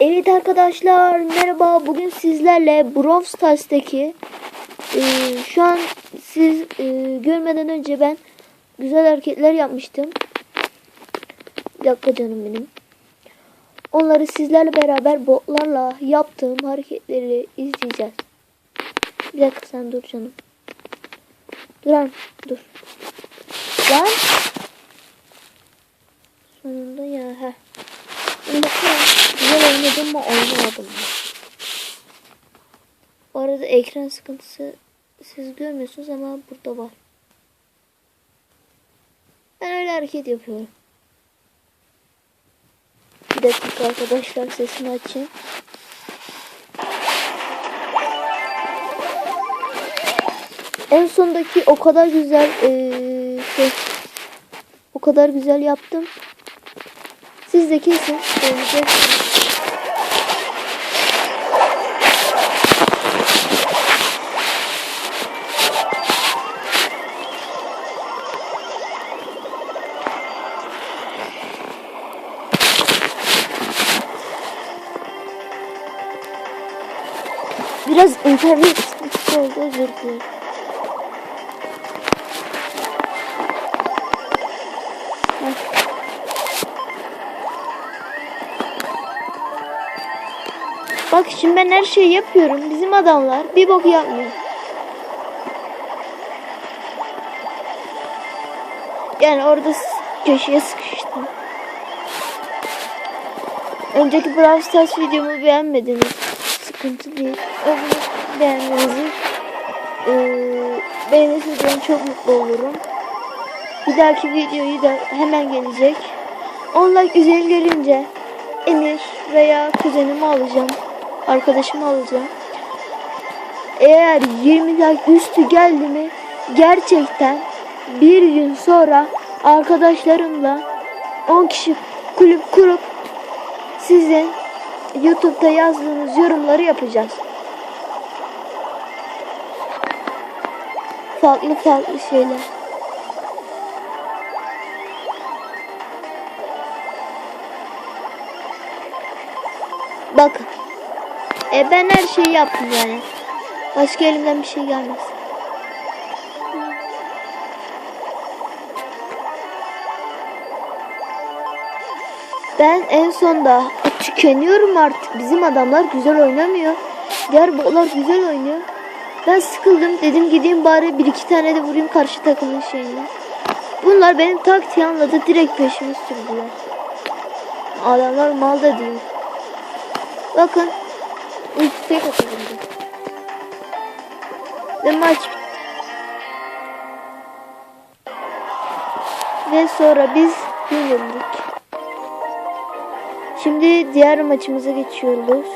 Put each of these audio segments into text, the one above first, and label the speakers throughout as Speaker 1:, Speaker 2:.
Speaker 1: Evet arkadaşlar merhaba bugün sizlerle Brawl Stars'taki e, şu an siz e, görmeden önce ben güzel hareketler yapmıştım. Bir dakika canım benim. Onları sizlerle beraber botlarla yaptığım hareketleri izleyeceğiz. Bir dakika sen dur canım. Dur lan dur. Lan. Sonunda ya. Heh. Şimdi bakalım güzel oynadım mı oynamadım mı? Bu arada ekran sıkıntısı siz görmüyorsunuz ama burada var. Ben öyle hareket yapıyorum. Bir dakika arkadaşlar sesini açayım. En sondaki o kadar güzel eee, şey, o kadar güzel yaptım. Siz de kesin beğeneceksiniz. İnternet sıkıntısı oldu özür dilerim. Bak şimdi ben her şeyi yapıyorum. Bizim adamlar bir bok yapmıyor. Yani orada köşeye sıkıştım. Önceki Brawl Stars videomu beğenmediniz. Sıkıntı değil. Onu beğenmenizi eee beğenirseniz çok mutlu olurum. Bir dahaki videoyu da hemen gelecek. 10 like üzeri gelince Emir veya kuzenimi alacağım. Arkadaşımı alacağım. Eğer 20 like üstü geldi mi gerçekten bir gün sonra arkadaşlarımla 10 kişi kulüp kurup sizin YouTube'da yazdığınız yorumları yapacağız. Farklı farklı şeyler. Bakın. E ben her şeyi yaptım yani. Başka elimden bir şey gelmez. Ben en sonda tükeniyorum artık. Bizim adamlar güzel oynamıyor. Diğer botlar güzel oynuyor. Ben sıkıldım. Dedim gideyim bari bir iki tane de vurayım karşı takımın şeyine. Bunlar benim taktiği anladı. Direkt peşime sürdüler. Adamlar mal da değil. Bakın. Tek atabildim. Ve maç. Ve sonra biz yenildik. Şimdi diğer maçımıza geçiyoruz.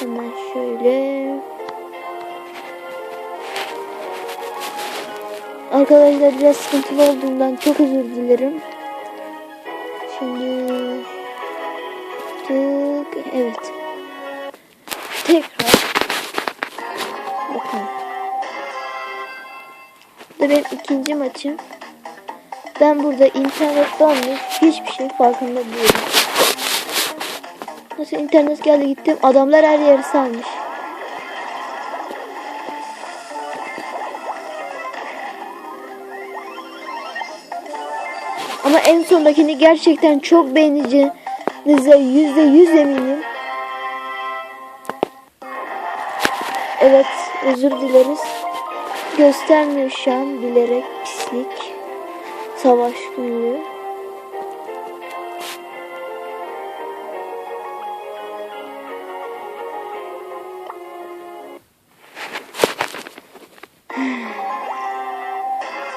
Speaker 1: Hemen şöyle. Arkadaşlar biraz sıkıntılı olduğundan çok özür dilerim. Şimdi tık evet. Tekrar bakın. Bu benim ikinci maçım. Ben burada internet donmuş. Hiçbir şey farkında değilim. Nasıl internet geldi gittim. Adamlar her yeri salmış. Ama en sondakini gerçekten çok beğeneceğinize yüzde yüz eminim. Evet özür dileriz. Göstermiyor şu an bilerek pislik. Savaş günlüğü.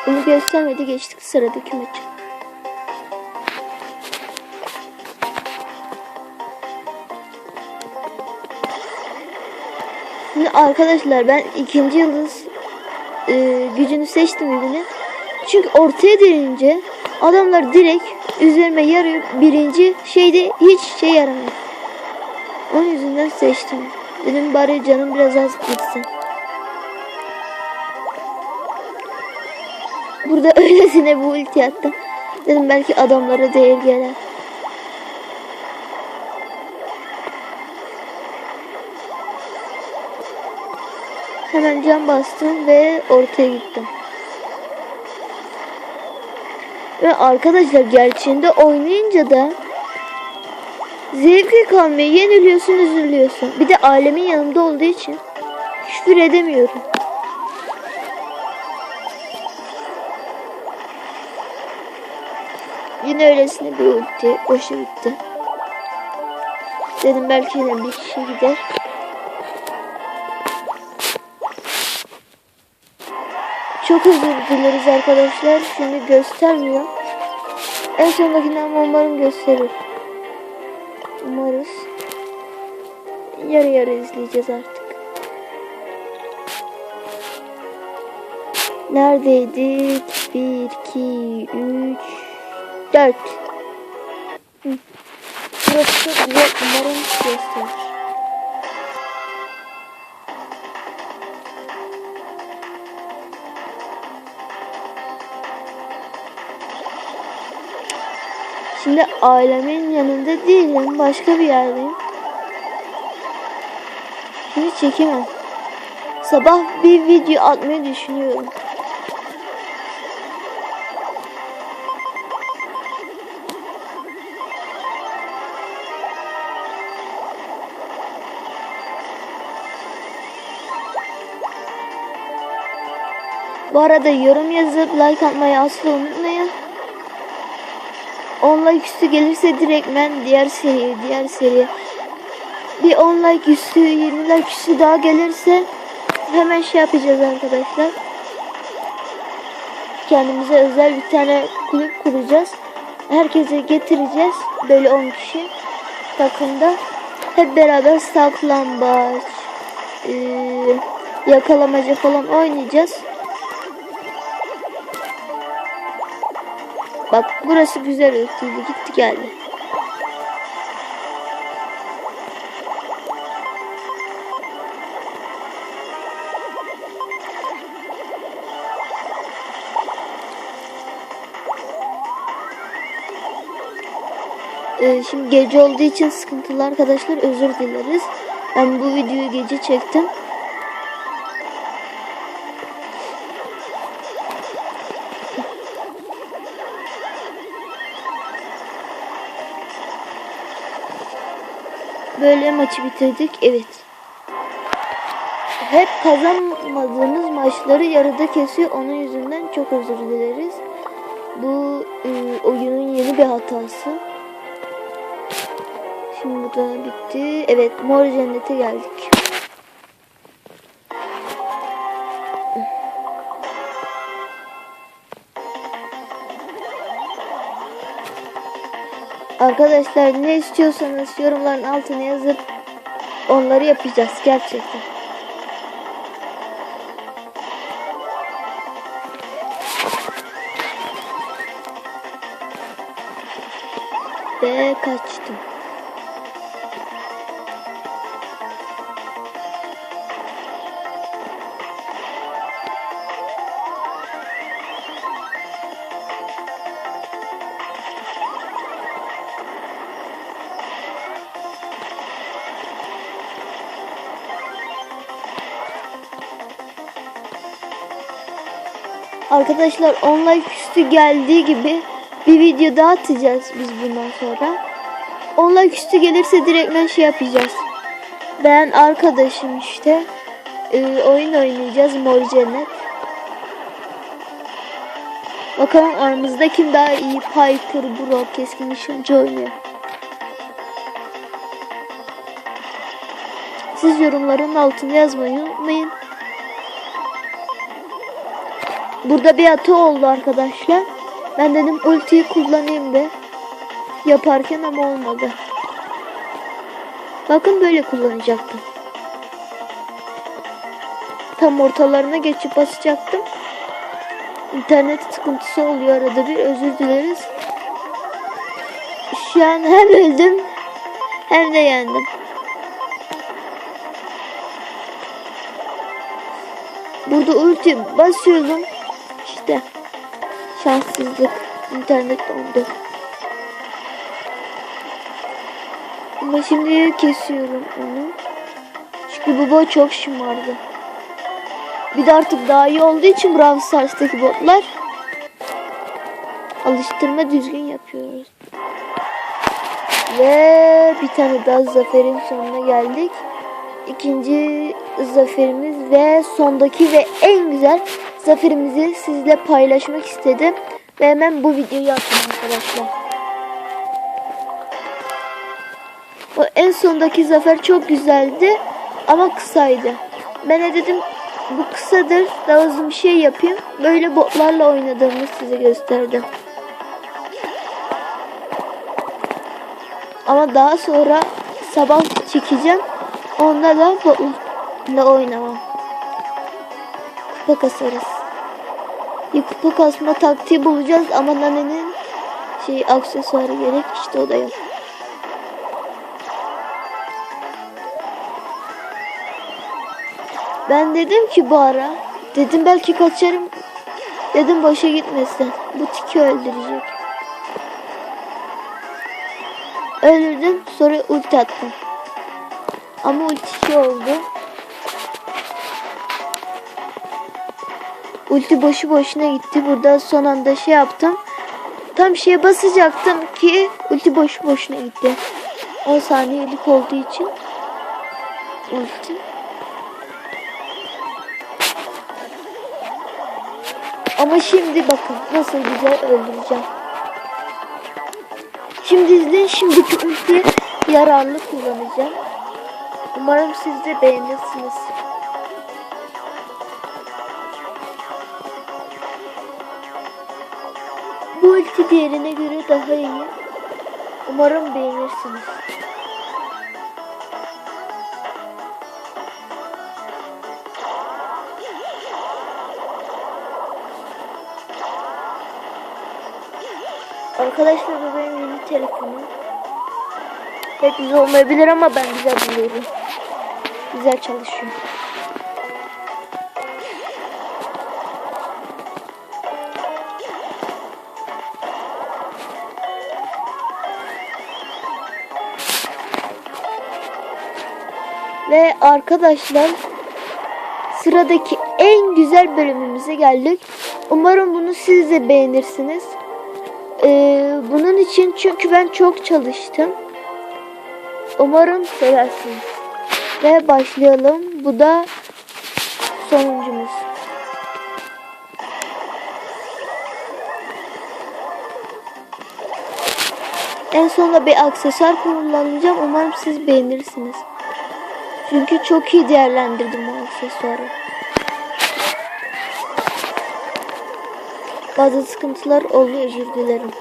Speaker 1: Bunu göstermedi geçtik sıradaki maça. Şimdi arkadaşlar ben ikinci yıldız e, gücünü seçtim ürünü. Çünkü ortaya denince adamlar direkt üzerime yarıyor. Birinci şeyde hiç şey yaramıyor. Onun yüzünden seçtim. Dedim bari canım biraz az gitsin. Burada öylesine bu ulti attım. Dedim belki adamlara değer gelir. Hemen cam bastım ve ortaya gittim. Ve arkadaşlar gerçeğinde oynayınca da zevki kalmıyor. Yeniliyorsun üzülüyorsun. Bir de ailemin yanında olduğu için küfür edemiyorum. Yine öylesine bir ulti boşa gitti. Dedim belki yine bir kişi gider. Çok özür dileriz arkadaşlar. Şimdi göstermiyor. En sondakinden ama umarım gösterir. Umarız. Yarı yarı izleyeceğiz artık. Neredeydik? 1, 2, 3, 4. Hı. Burası çok güzel. Umarım gösterir. Şimdi ailemin yanında değilim. Başka bir yerdeyim. Şimdi çekemem. Sabah bir video atmayı düşünüyorum. Bu arada yorum yazıp like atmayı asla unutmayın. 10 like üstü gelirse direktmen diğer seriye diğer seriye bir 10 like üstü 20 like üstü daha gelirse hemen şey yapacağız arkadaşlar. Kendimize özel bir tane kulüp kuracağız. Herkese getireceğiz böyle 10 kişi takımda. Hep beraber saklambaç e, yakalamaca falan oynayacağız Bak burası güzel ötüydü. Gitti geldi. Ee, şimdi gece olduğu için sıkıntılı arkadaşlar özür dileriz. Ben bu videoyu gece çektim. Böyle maçı bitirdik. Evet. Hep kazanmadığımız maçları yarıda kesiyor. Onun yüzünden çok özür dileriz. Bu e, oyunun yeni bir hatası. Şimdi bu da bitti. Evet mor cennete geldik. Arkadaşlar ne istiyorsanız yorumların altına yazıp onları yapacağız gerçekten. Ve kaçtım. Arkadaşlar online üstü geldiği gibi bir video daha atacağız biz bundan sonra. Online üstü gelirse direktmen şey yapacağız. Ben arkadaşım işte. Ee, oyun oynayacağız Mor Cennet. Bakalım aramızda kim daha iyi Piper, Brock, keskin nişancı oynuyor. Siz yorumların altına yazmayı unutmayın. Burada bir hata oldu arkadaşlar. Ben dedim ultiyi kullanayım da yaparken ama olmadı. Bakın böyle kullanacaktım. Tam ortalarına geçip basacaktım. İnternet sıkıntısı oluyor arada bir özür dileriz. Şu an hem öldüm hem de yendim. Burada ulti basıyordum. İşte şanssızlık. İnternet dondu. Ama şimdi kesiyorum onu. Çünkü baba çok şımardı. Bir de artık daha iyi olduğu için Brawl Stars'taki botlar alıştırma düzgün yapıyoruz. Ve bir tane daha zaferin sonuna geldik. İkinci zaferimiz ve sondaki ve en güzel zaferimizi sizle paylaşmak istedim. Ve hemen bu videoyu attım arkadaşlar. O en sondaki zafer çok güzeldi ama kısaydı. Ben de dedim bu kısadır daha uzun bir şey yapayım. Böyle botlarla oynadığımı size gösterdim. Ama daha sonra sabah çekeceğim. Onda da botlarla oynamam. Kupa kasarız. Bir kupa kasma taktiği bulacağız ama nanenin şey aksesuarı gerek işte o da yok. Ben dedim ki bu ara dedim belki kaçarım dedim boşa gitmesin bu tiki öldürecek. Öldürdüm sonra ulti attım. Ama ulti oldu. Ulti boşu boşuna gitti. Burada son anda şey yaptım. Tam şeye basacaktım ki ulti boşu boşuna gitti. 10 saniyelik olduğu için ulti. Ama şimdi bakın nasıl güzel öldüreceğim. Şimdi izleyin şimdiki ulti yararlı kullanacağım. Umarım siz de beğenirsiniz. Bu ulti diğerine göre daha iyi. Umarım beğenirsiniz. Arkadaşlar bu benim yeni telefonum. Pek güzel olmayabilir ama ben güzel buluyorum. Güzel çalışıyor. Ve arkadaşlar sıradaki en güzel bölümümüze geldik. Umarım bunu siz de beğenirsiniz. Ee, bunun için çünkü ben çok çalıştım. Umarım seversiniz. Ve başlayalım. Bu da sonuncumuz. En sonunda bir aksesuar kullanacağım. Umarım siz beğenirsiniz. Çünkü çok iyi değerlendirdim o aksesuarı. Bazı sıkıntılar oldu özür dilerim.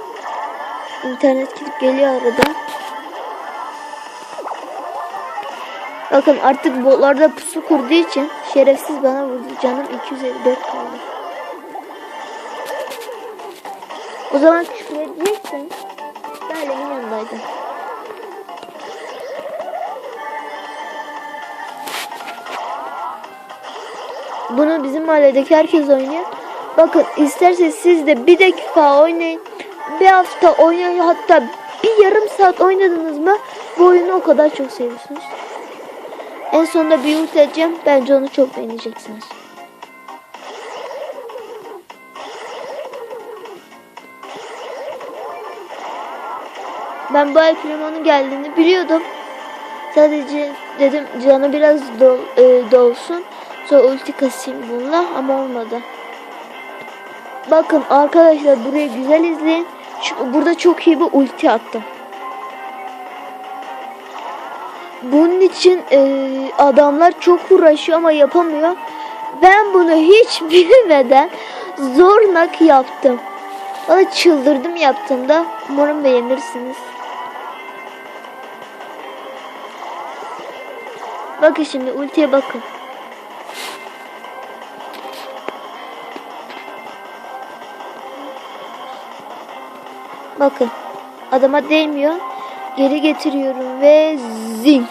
Speaker 1: İnternet gidip geliyor arada. Bakın artık botlarda pusu kurduğu için şerefsiz bana vurdu. Canım 254 kaldı. O zaman küfür edeceksin. Lale'nin yanındaydım. Bunu bizim mahalledeki herkes oynuyor. Bakın isterseniz siz de bir dakika oynayın. Bir hafta oynayın hatta bir yarım saat oynadınız mı bu oyunu o kadar çok seviyorsunuz. En sonunda bir ult edeceğim. Bence onu çok beğeneceksiniz. Ben bu El Primo'nun geldiğini biliyordum. Sadece dedim canı biraz dol, e, dolsun. Sonra ulti kasayım bununla ama olmadı. Bakın arkadaşlar burayı güzel izleyin. Çünkü burada çok iyi bir ulti attım. Bunun için e, adamlar çok uğraşıyor ama yapamıyor. Ben bunu hiç bilmeden zornak yaptım. Valla çıldırdım yaptığımda. Umarım beğenirsiniz. Bakın şimdi ultiye bakın. Bakın. Adama değmiyor. Geri getiriyorum ve zink.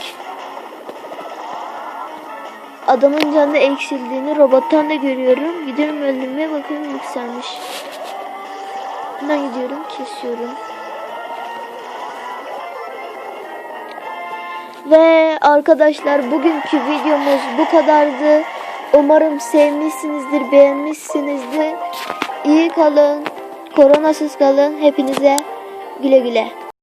Speaker 1: Adamın canı eksildiğini robottan da görüyorum. Gidiyorum öldürmeye bakıyorum yükselmiş. Hemen gidiyorum kesiyorum. Ve arkadaşlar bugünkü videomuz bu kadardı. Umarım sevmişsinizdir, beğenmişsinizdir. İyi kalın, koronasız kalın. Hepinize güle güle.